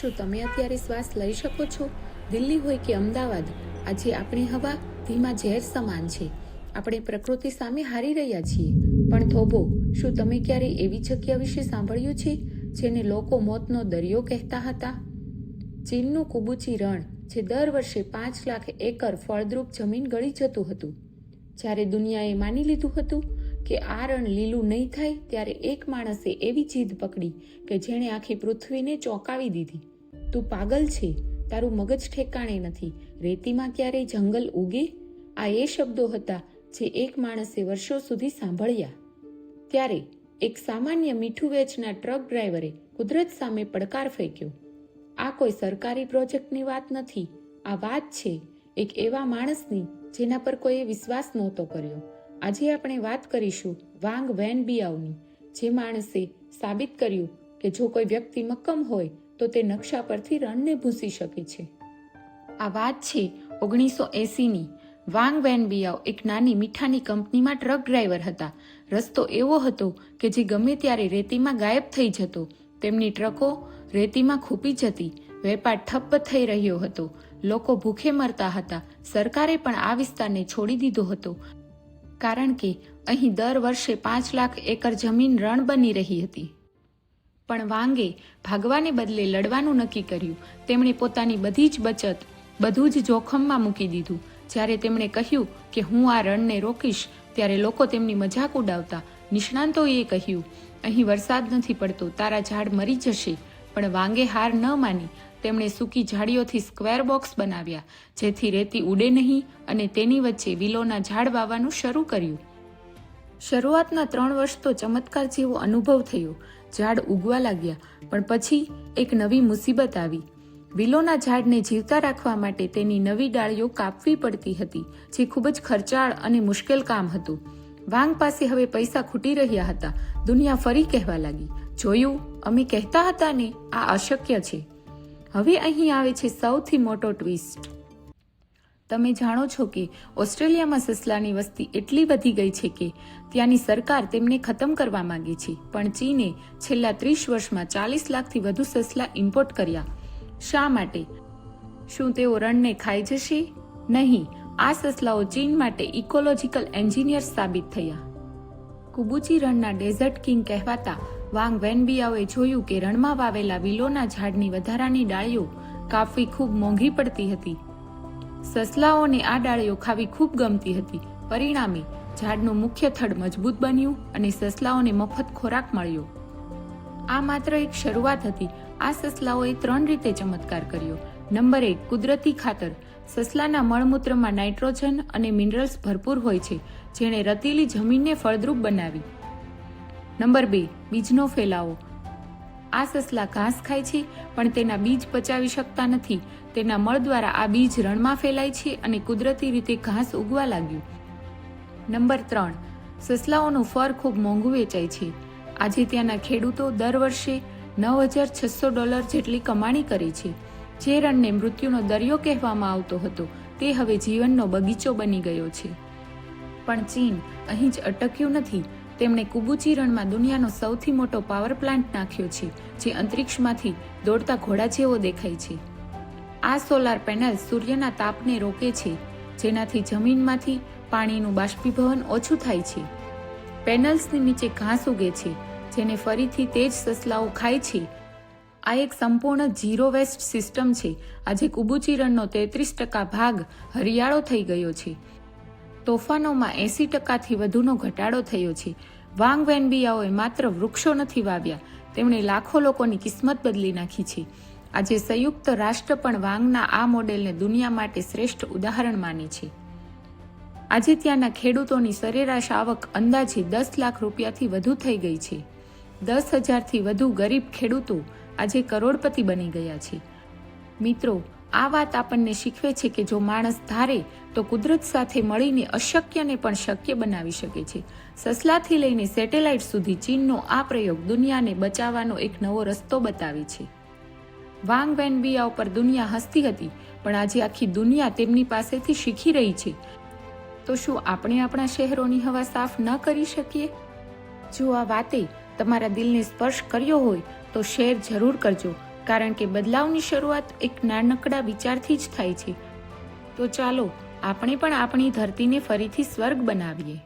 શું તમે અત્યારે શ્વાસ લઈ શકો છો? દિલ્હી હોય કે અમદાવાદ, આજે આપણી હવા ધીમા ઝેર સમાન છે. આપણે પ્રકૃતિ સામે હારી રહ્યા છીએ. પણ થોભો, શું તમે ક્યારે એવી જગ્યા વિશે સાંભળ્યું છે, જેને લોકો મોતનો દરિયો કહેતા હતા? ચીનનું કુબુચી રણ, જે દર વર્ષે પાંચ લાખ એકર ફળદ્રુપ જમીન ગળી જતું હતું. જ્યારે દુનિયાએ માની લીધું હતું કે આ રણ લીલું નહીં થાય ત્યારે એક માણસે એવી જીદ પકડી કે જેણે આખી પૃથ્વીને ચોંકાવી દીધી. તું પાગલ છે, તારું મગજ ઠેકાણે નથી, રેતીમાં ક્યારેય જંગલ ઉગે? આ એ શબ્દો હતા જે એક માણસે વર્ષો સુધી સાંભળ્યા. ત્યારે એક સામાન્ય મીઠું વેચના ટ્રક ડ્રાઈવરે કુદરત સામે પડકાર ફેંક્યો. આ કોઈ સરકારી પ્રોજેક્ટની વાત નથી. આ વાત છે એક એવા માણસની જેના પર કોઈએ વિશ્વાસ નહોતો કર્યો. આજે આપણે વાત કરીશું વાંગ વેન બિયાવની, જે માણસે સાબિત કર્યું કે જો કોઈ વ્યક્તિ મક્કમ હોય, તો તે નકશા પરથી રણને ભૂંસી શકે છે. આ વાત છે ઓગણીસો એસીની. વાંગ વેન બિયાવ એક નાની મીઠાની કંપનીમાં ટ્રક ડ્રાઈવર હતા. રસ્તો એવો હતો કે જે ગમે ત્યારે રેતીમાં ગાયબ થઈ જતો. તેમની ટ્રકો રેતીમાં ખૂપી જતી. વેપાર ઠપ્પ થઈ રહ્યો હતો. લોકો ભૂખે મરતા હતા. સરકારે પણ આ વિસ્તારને છોડી દીધો હતો. કારણ કે અહીં દર વર્ષે પાંચ લાખ એકર જમીન રણ બની રહી હતી. પણ વાંગે ભાગવાને બદલે લડવાનું નક્કી કર્યું. તેમણે પોતાની બધી જ બચત બધું જ જોખમમાં મૂકી દીધું. જ્યારે તેમણે કહ્યું કે હું આ રણને રોકીશ, ત્યારે લોકો તેમની મજાક ઉડાવતા નિષ્ણાંતોએ કહ્યું, અહીં વરસાદ નથી પડતો, તારા ઝાડ મરી જશે. પણ વાંગે હાર ન માની તેમણે સૂકી ઝાડીઓથી સ્ક્વેર બોક્સ બનાવ્યા, જેથી રેતી ઉડે નહીં અને તેની વચ્ચે વિલોના ઝાડ વાવવાનું શરૂ કર્યું. શરૂઆતના ત્રણ વર્ષ તો ચમત્કાર જેવો અનુભવ થયો. ઝાડ ઉગવા લાગ્યા, પણ પછી એક નવી મુસીબત આવી. વિલોના ઝાડને જીવતા રાખવા માટે તેની નવી ડાળીઓ કાપવી પડતી હતી, જે ખૂબ જ ખર્ચાળ અને મુશ્કેલ કામ હતું. વાંગ પાસે હવે પૈસા ખૂટી રહ્યા હતા. દુનિયા ફરી કહેવા લાગી. જોયું? અમે કહેતા હતા ને, આ અશક્ય છે. હવે અહીં આવે છે સૌથી મોટો ટ્વિસ્ટ. તમે જાણો છો કે ઓસ્ટ્રેલિયામાં સસલાની વસ્તી એટલી વધી ગઈ છે કે ત્યાંની સરકાર તેમને ખતમ કરવા માંગે છે. પણ ચીને છેલ્લા ત્રીસ વર્ષમાં ચાલીસ લાખથી વધુ સસલા ઇમ્પોર્ટ કર્યા. શા માટે? શું તેઓ રણને ખાઈ જશે? નહીં. આ સસલાઓ ચીન માટે ઇકોલોજીકલ એન્જિનિયર સાબિત થયા. કુબુચી રણના ડેઝર્ટ કિંગ કહેવાતા વાંગ વેનબિયાઓએ જોયું કે રણમાં વાવેલા વિલોના ઝાડની વધારાની ડાળીઓ કાપવી ખૂબ મોંઘી પડતી હતી. સસલાઓને આ ડાળીઓ ખાવી ખૂબ ગમતી હતી. પરિણામે ઝાડનું મુખ્ય થડ મજબૂત બન્યું અને સસલાઓને મફત ખોરાક મળ્યો. આ માત્ર એક શરૂઆત હતી. આ સસલાઓએ ત્રણ રીતે ચમત્કાર કર્યો. નંબર એક, કુદરતી ખાતર. સસલાના મળમૂત્રમાં નાઇટ્રોજન અને મિનરલ્સ ભરપૂર હોય છે, જેણે રતીલી જમીનને ફળદ્રુપ બનાવી. નંબર બે, બીજનો ફેલાવો. આ સસલા ઘાસ ખાય છે, પણ તેના બીજ પચાવી શકતા નથી. તેના મળ દ્વારા આ બીજ રણમાં ફેલાય છે અને કુદરતી રીતે ઘાસ ઉગવા લાગ્યું. નંબર ત્રણ, સસલાઓનું ફર ખૂબ મોંઘું વેચાય છે. આજે ત્યાંના ખેડૂતો દર વર્ષે નવ હજાર છસો ડોલર જેટલી કમાણી કરે છે. જે રણને મૃત્યુનો દરિયો કહેવામાં આવતો હતો, તે હવે જીવનનો બગીચો બની ગયો છે. પણ ચીન અહીં જ અટક્યું નથી. તેમણે કુબુચી રણમાં દુનિયાનો સૌથી મોટો પાવર પ્લાન્ટ નાખ્યો છે, જે અંતરિક્ષમાંથી દોડતા ઘોડા જેવો દેખાય છે. આ સોલાર પેનલ સૂર્યના તાપને રોકે છે, જેનાથી જમીનમાંથી પાણીનું બાષ્પીભવન ઓછું થાય છે. પેનલ્સની નીચે ઘાસ ઉગે છે, જેને ફરીથી તે જ સસલાઓ ખાય છે. આ એક સંપૂર્ણ ઝીરો વેસ્ટ સિસ્ટમ છે. આજે કુબુચી રણનો તેત્રીસ ટકા ભાગ હરિયાળો થઈ ગયો છે. તોફાનોમાં એસી ટકાથી વધુનો ઘટાડો થયો છે. વાંગ વેનબિયાઓએ માત્ર વૃક્ષો નથી વાવ્યા, તેમણે લાખો લોકોની કિસ્મત બદલી નાખી છે. આજે સંયુક્ત રાષ્ટ્ર પણ વાંગના આ મોડેલને દુનિયા માટે શ્રેષ્ઠ ઉદાહરણ માને છે. આજે ત્યાંના ખેડૂતોની સરેરાશ આવક અંદાજે દસ લાખ રૂપિયાથી વધુ થઈ ગઈ છે. દસ હજારથી વધુ ગરીબ ખેડૂતો આજે કરોડપતિ બની ગયા છે. મિત્રો આ વાત આપણને શીખવે છે કે જો માણસ ધારે, તો કુદરત સાથે મળીને અશક્યને પણ શક્ય બનાવી શકે છે. સસલાથી લઈને સેટેલાઇટ સુધી ચીનનો આ પ્રયોગ દુનિયાને બચાવવાનો એક નવો રસ્તો બતાવે છે. વાંગ વેનબિયા ઉપર દુનિયા હસતી હતી, પણ આજે આખી દુનિયા તેમની પાસેથી શીખી રહી છે. તો શું આપણે આપણા શહેરોની હવા સાફ ન કરી શકીએ? જો આ વાતે તમારા દિલને સ્પર્શ કર્યો હોય, તો શેર જરૂર કરજો. કારણ કે બદલાવની શરૂઆત એક નાનકડા વિચારથી જ થાય છે. તો ચાલો, આપણે પણ આપણી ધરતીને ફરીથી સ્વર્ગ બનાવીએ.